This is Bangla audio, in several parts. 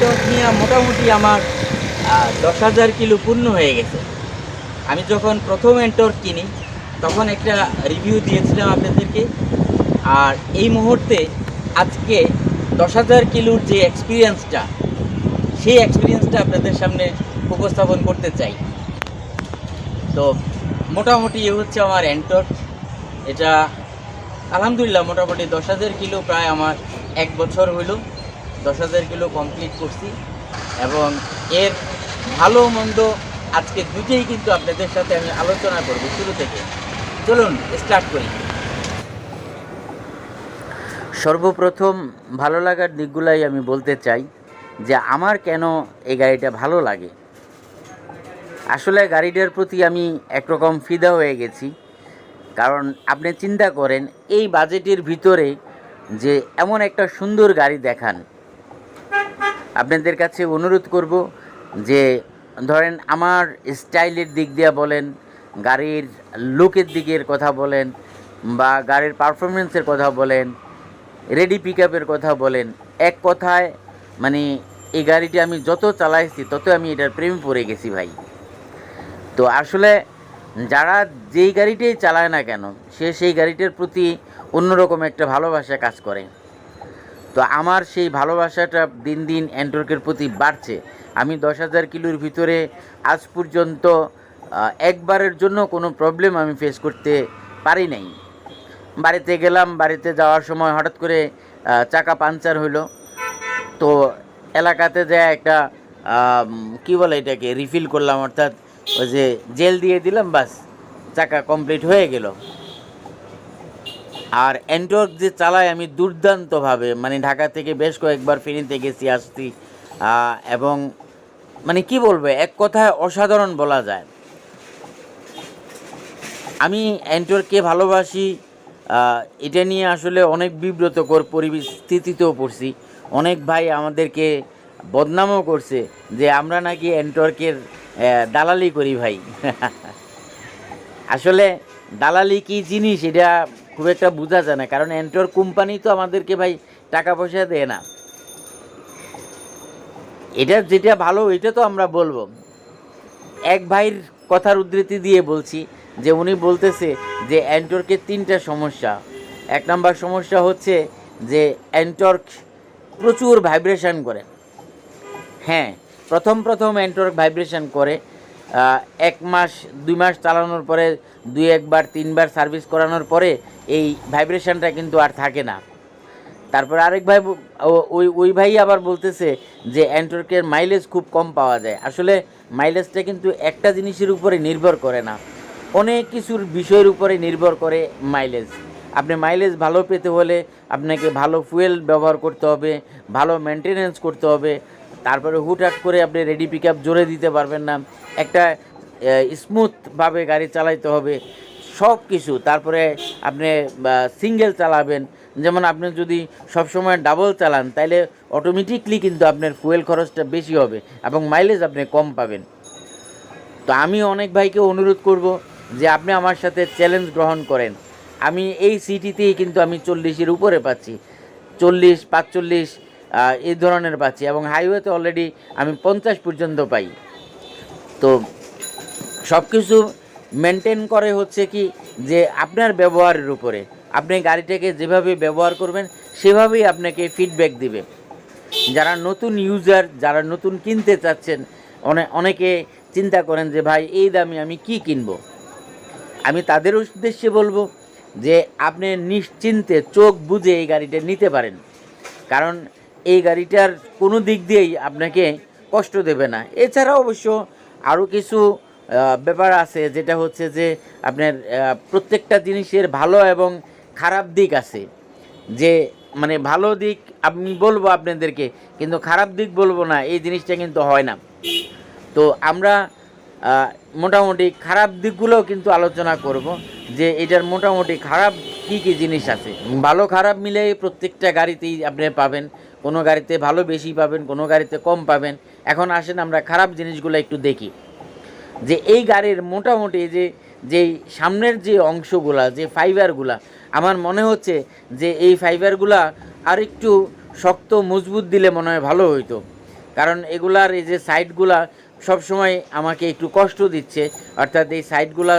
অ্যান্টক নিয়ে মোটামুটি আমার দশ হাজার কিলো পূর্ণ হয়ে গেছে। আমি যখন প্রথম অ্যান্টর কিনি, তখন একটা রিভিউ দিয়েছিলাম আপনাদেরকে। আর এই মুহূর্তে আজকে দশ হাজার কিলোর যে এক্সপিরিয়েন্সটা সেই এক্সপিরিয়েন্সটা আপনাদের সামনে উপস্থাপন করতে চাই। তো মোটামুটি এ হচ্ছে আমার অ্যান্টর এটা আলহামদুলিল্লাহ মোটামুটি দশ হাজার কিলো প্রায় আমার এক বছর হইল দশ হাজার কিলো কমপ্লিট করছি এবং এর ভালো মন্দ আজকে দুটেই কিন্তু আপনাদের সাথে আমি আলোচনা করব শুরু থেকে। চলুন স্টার্ট করি। সর্বপ্রথম ভালো লাগার দিকগুলাই আমি বলতে চাই যে আমার কেন এই গাড়িটা ভালো লাগে। আসলে গাড়িটার প্রতি আমি একরকম ফিদা হয়ে গেছি। কারণ আপনি চিন্তা করেন, এই বাজেটের ভিতরে যে এমন একটা সুন্দর গাড়ি দেখান আপনাদের কাছে অনুরোধ করব যে, ধরেন আমার স্টাইলের দিক দিয়ে বলেন, গাড়ির লুকের দিকের কথা বলেন, বা গাড়ির পারফরমেন্সের কথা বলেন, রেডি পিক কথা বলেন, এক কথায় মানে এই গাড়িটি আমি যত চালাইছি তত আমি এটার প্রেমে পড়ে গেছি ভাই। তো আসলে যারা যেই গাড়িটাই চালায় না কেন, সে সেই গাড়িটার প্রতি অন্যরকম একটা ভালোবাসা কাজ করে। তো আমার সেই ভালোবাসাটা দিন দিন অ্যান্টর্কের প্রতি বাড়ছে। আমি দশ হাজার কিলোর ভিতরে আজ পর্যন্ত একবারের জন্য কোনো প্রবলেম আমি ফেস করতে পারি নাই। বাড়িতে গেলাম, বাড়িতে যাওয়ার সময় হঠাৎ করে চাকা পাঞ্চার হইল তো এলাকাতে যে একটা কি বলে এটাকে রিফিল করলাম অর্থাৎ ওই যে জেল দিয়ে দিলাম, বাস, চাকা কমপ্লিট হয়ে গেল। আর অ্যান্টর্ক যে চালাই আমি দুর্দান্তভাবে মানে ঢাকা থেকে বেশ কয়েকবার ফেরিতে গেছি, আসছি এবং মানে কি বলব, এক কথায় অসাধারণ বলা যায়। আমি অ্যান্টর্ককে ভালোবাসি এটা নিয়ে আসলে অনেক বিব্রতকর পরিস্থিতিতেও পড়ছি। অনেক ভাই আমাদেরকে বদনামও করছে যে আমরা নাকি অ্যান্টর্কের দালালি করি ভাই। আসলে দালালি কি জিনিস? এটা খুব একটা বোঝা যায় না, কারণ এন্টর কোম্পানি তো আমাদেরকে ভাই টাকা পয়সা দেয় না। এটা যেটা ভালো, এটা তো আমরা বলব। এক ভাইয়ের কথার উদ্ধৃতি দিয়ে বলছি যে উনি বলতেছে যে অ্যান্টর্কের তিনটা সমস্যা। এক নাম্বার সমস্যা হচ্ছে যে অ্যান্টর্ক প্রচুর ভাইব্রেশন করে। হ্যাঁ প্রথম প্রথম অ্যান্টর্ক ভাইব্রেশন করে। এক মাস, দুই মাস চালানোর পরে, দুই একবার, তিনবার সার্ভিস করানোর পরে এই ভাইব্রেশনটা কিন্তু আর থাকে না। তারপর আরেক ভাই ওই ওই ভাই আবার বলতেছে যে অ্যান্টর্কের মাইলেজ খুব কম পাওয়া যায়। আসলে মাইলেজটা কিন্তু একটা জিনিসের উপরে নির্ভর করে না। অনেক কিছুর বিষয়ের উপরে নির্ভর করে মাইলেজ আপনি মাইলেজ ভালো পেতে হলে আপনাকে ভালো ফুয়েল ব্যবহার করতে হবে, ভালো মেনটেনেন্স করতে হবে। তারপরে হুটহাট করে আপনি রেডি পিক আপ জোরে দিতে পারবেন না। একটা স্মুথভাবে গাড়ি চালাইতে হবে সব কিছু তারপরে আপনি সিঙ্গেল চালাবেন। যেমন আপনি যদি সবসময় ডাবল চালান তাহলে অটোমেটিকলি কিন্তু আপনার ফুয়েল খরচটা বেশি হবে এবং মাইলেজ আপনি কম পাবেন। তো আমি অনেক ভাইকে অনুরোধ করব যে আপনি আমার সাথে চ্যালেঞ্জ গ্রহণ করেন। আমি এই সিটিতেই কিন্তু আমি চল্লিশের উপরে পাচ্ছি। চল্লিশ, পাঁচচল্লিশ এই ধরনের পাচ্ছি। এবং হাইওয়েতে অলরেডি আমি পঞ্চাশ পর্যন্ত পাই। তো সব কিছু মেনটেন করে হচ্ছে কি যে আপনার ব্যবহারের উপরে। আপনি গাড়িটাকে যেভাবে ব্যবহার করবেন, সেভাবেই আপনাকে ফিডব্যাক দিবে। যারা নতুন ইউজার যারা নতুন কিনতে চাচ্ছেন, অনে, অনেকে চিন্তা করেন যে, ভাই, এই দামে আমি কি কিনব? আমি তাদের উদ্দেশ্যে বলব যে, আপনি নিশ্চিন্তে চোখ বুঝে এই গাড়িটা নিতে পারেন। কারণ এই গাড়িটার কোনো দিক দিয়েই আপনাকে কষ্ট দেবে না। এছাড়া অবশ্য আরও কিছু ব্যাপার আছে যেটা হচ্ছে যে আপনার প্রত্যেকটা জিনিসের ভালো এবং খারাপ দিক আছে। যে মানে ভালো দিক আমি বলব আপনাদেরকে, কিন্তু খারাপ দিক বলব না, এই জিনিসটা কিন্তু হয় না। তো আমরা মোটামুটি খারাপ দিকগুলোও কিন্তু আলোচনা করব যে এটার মোটামুটি খারাপ কি কি জিনিস আছে। ভালো খারাপ মিলে প্রত্যেকটা গাড়িতেই আপনি পাবেন। কোনো গাড়িতে ভালো বেশি পাবেন, কোনো গাড়িতে কম পাবেন। এখন আসেন আমরা খারাপ জিনিসগুলো একটু দেখি। যে এই গাড়ির মোটামুটি যে যেই সামনের যে অংশগুলা, যে ফাইবারগুলা, আমার মনে হচ্ছে যে এই ফাইবারগুলা আর একটু শক্ত, মজবুত দিলে মনে হয় ভালো হইতো। কারণ এগুলার এই যে সাইডগুলা সবসময় আমাকে একটু কষ্ট দিচ্ছে। অর্থাৎ এই সাইডগুলা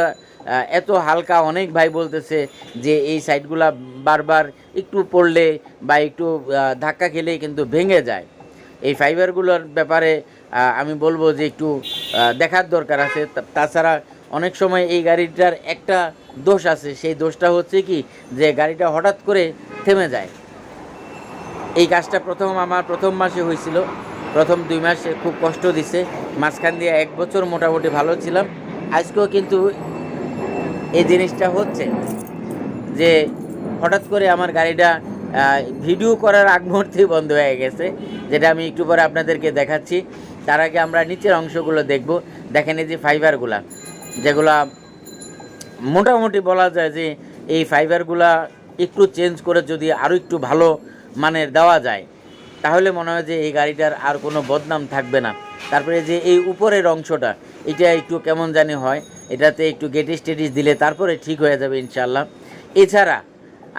এত হালকা অনেক ভাই বলতেছে যে এই সাইডগুলা বারবার একটু পড়লে বা একটু ধাক্কা খেলেই কিন্তু ভেঙে যায়। এই ফাইবারগুলোর ব্যাপারে আমি বলব যে একটু দেখার দরকার আছে। তাছাড়া অনেক সময় এই গাড়িটার একটা দোষ আছে। সেই দোষটা হচ্ছে কি যে গাড়িটা হঠাৎ করে থেমে যায়। এই কাজটা প্রথম আমার প্রথম মাসে হয়েছিল। প্রথম দুই মাসে খুব কষ্ট দিছে। মাঝখান দিয়ে এক বছর মোটামুটি ভালো ছিলাম। আজকেও কিন্তু এই জিনিসটা হচ্ছে যে হঠাৎ করে আমার গাড়িটা ভিডিও করার আগ মুহূর্তেই বন্ধ হয়ে গেছে, যেটা আমি একটু পরে আপনাদেরকে দেখাচ্ছি। তার আগে আমরা নিচের অংশগুলো দেখব। দেখেন এই যে ফাইবারগুলা, যেগুলা মোটামুটি বলা যায় যে এই ফাইবারগুলা একটু চেঞ্জ করে যদি আরও একটু ভালো মানের দেওয়া যায়, তাহলে মনে হয় যে এই গাড়িটার আর কোনো বদনাম থাকবে না। তারপরে যে এই উপরের অংশটা, এটা একটু কেমন জানি হয়, এটাতে একটু গেটিস টেটিস দিলে তারপরে ঠিক হয়ে যাবে ইনশাল্লাহ এছাড়া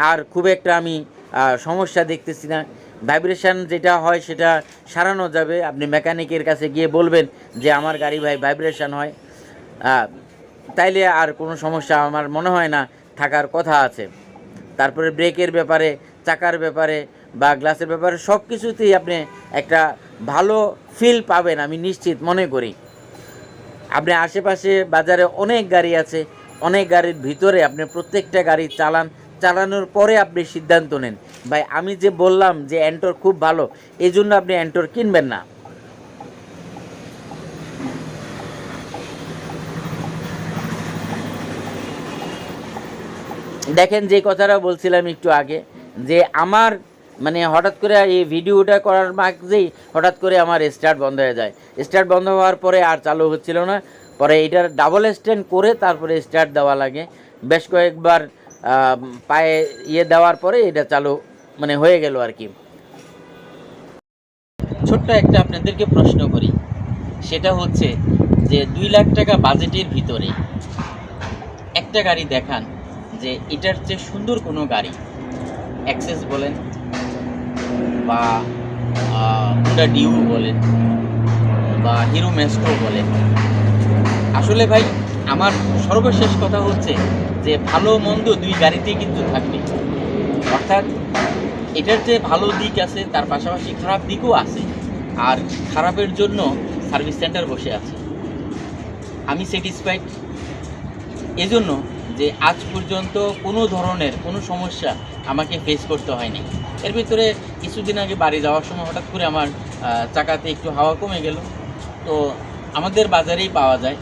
আর খুব একটা আমি সমস্যা দেখতেছি না। ভাইব্রেশান যেটা হয় সেটা সারানো যাবে। আপনি মেকানিকের কাছে গিয়ে বলবেন যে, আমার গাড়ি ভাই ভাইব্রেশান হয়। তাইলে আর কোনো সমস্যা আমার মনে হয় না, থাকার কথা আছে। তারপরে ব্রেকের ব্যাপারে, চাকার ব্যাপারে বা গ্লাসের ব্যাপারে সব কিছুতেই আপনি একটা ভালো ফিল পাবেন, আমি নিশ্চিত মনে করি। আপনি আশেপাশে বাজারে অনেক গাড়ি আছে, অনেক গাড়ির ভিতরে আপনি প্রত্যেকটা গাড়ি চালান, চালানোর পরে আপনি সিদ্ধান্ত নেন। ভাই, আমি যে বললাম যে অ্যান্টর খুব ভালো এই জন্য আপনি অ্যান্টর কিনবেন না। দেখেন যে কথাটা বলছিলাম একটু আগে, যে আমার মানে হঠাৎ করে এই ভিডিওটা করার মাঝেই হঠাৎ করে আমার স্টার্ট বন্ধ হয়ে যায়। স্টার্ট বন্ধ হওয়ার পরে আর চালু হচ্ছিল না। পরে এটার ডাবল স্ট্যান্ড করে তারপরে স্টার্ট দেওয়া লাগে। বেশ কয়েকবার পায়ে ইয়ে দেওয়ার পরে এটা চালু মানে হয়ে গেল আর কি। ছোট্ট একটা আপনাদেরকে প্রশ্ন করি। সেটা হচ্ছে যে দুই লাখ টাকা বাজেটের ভিতরে একটা গাড়ি দেখান যে এটার চেয়ে সুন্দর কোনো গাড়ি। অ্যাক্সেস বলেন। বা হুন্ডা ডিউ বলেন বা হিরো মেস্ট্রো বলেন আসলে ভাই, আমার সর্বশেষ কথা হচ্ছে যে, ভালো মন্দ দুই গাড়িতেই কিন্তু থাকবে। অর্থাৎ, এটার যে ভালো দিক আছে, তার পাশাপাশি খারাপ দিকও আছে, আর খারাপের জন্য সার্ভিস সেন্টার বসে আছে। আমি স্যাটিসফাইড এজন্য যে আজ পর্যন্ত কোনো ধরনের কোনো সমস্যা আমাকে ফেস করতে হয়নি। এর ভিতরে কিছুদিন আগে বাড়ি যাওয়ার সময় হঠাৎ করে আমার চাকাতে একটু হাওয়া কমে গেল। তো আমাদের বাজারেই পাওয়া যায়।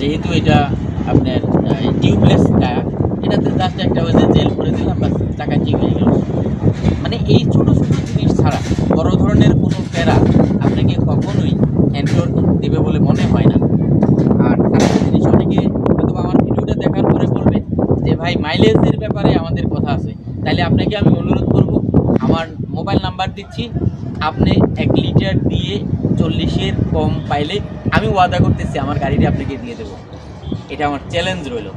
যেহেতু এটা আপনার টিউবলেস টায়ার এটাতে জাস্ট একটা ওই যে জেল করে দিলাম, বাস চাকা ঠিক হয়ে গেল। মানে এই ছোট, ছোটো জিনিস ছাড়া বড় ধরনের কোনো প্যারা আপনাকে কখনোই এন্ট্রোর দেবে বলে মনে হয় না আর আরেকটা জিনিস অনেকে হয়তো আমার ভিডিওটা দেখার পরে বলবে যে ভাই মাইলেজের ব্যাপারে আমাদের কথা আছে। তাহলে আপনাকে আমি অনুরোধ করব, আমার মোবাইল নাম্বার দিচ্ছি, আপনি এক লিটার দিয়ে চল্লিশের কম পাইলে আমি ওয়াদা করতেছি, আমার গাড়িটি আপনাকে দিয়ে দেবো। এটা আমার চ্যালেঞ্জ রইল।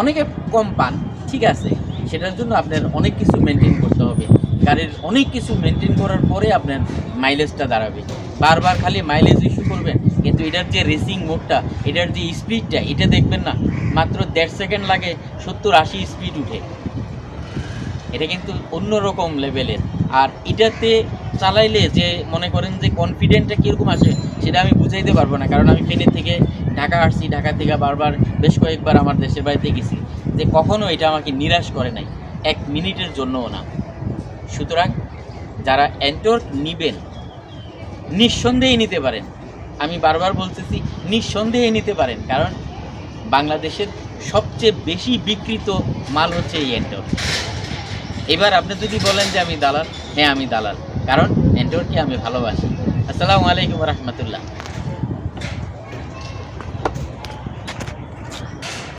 অনেকে কম পান, ঠিক আছে, সেটার জন্য আপনার অনেক কিছু মেনটেন করতে হবে। গাড়ির অনেক কিছু মেনটেন করার পরে আপনার মাইলেজটা দাঁড়াবে। বারবার খালি মাইলেজ ইস্যু করবেন কিন্তু এটার যে রেসিং মোডটা এটার যে স্পিডটা এটা দেখবেন না, মাত্র দেড় সেকেন্ড লাগে সত্তর আশি স্পিড উঠে। এটা কিন্তু অন্যরকম লেভেলের আর এটাতে চালাইলে যে মনে করেন যে কনফিডেন্টটা কীরকম আসে সেটা আমি বুঝাইতে পারব না, কারণ আমি ফেনী থেকে ঢাকা আসছি, ঢাকা থেকে বারবার বেশ কয়েকবার আমার দেশের বাড়িতে গেছি, যে কখনো এটা আমাকে নিরাশ করে নাই, এক মিনিটের জন্যও না। সুতরাং যারা অ্যান্টর্ক নিবেন, নিঃসন্দেহে নিতে পারেন। আমি বারবার বলতেছি, নিঃসন্দেহে নিতে পারেন, কারণ বাংলাদেশের সবচেয়ে বেশি বিকৃত মাল হচ্ছে এই অ্যান্টর্ক এবার আপনি যদি বলেন যে আমি দালাল হ্যাঁ আমি দালাল, কারণ এন্টোরকে আমি ভালোবাসি। আসসালামু আলাইকুম রহমতুল্লাহ।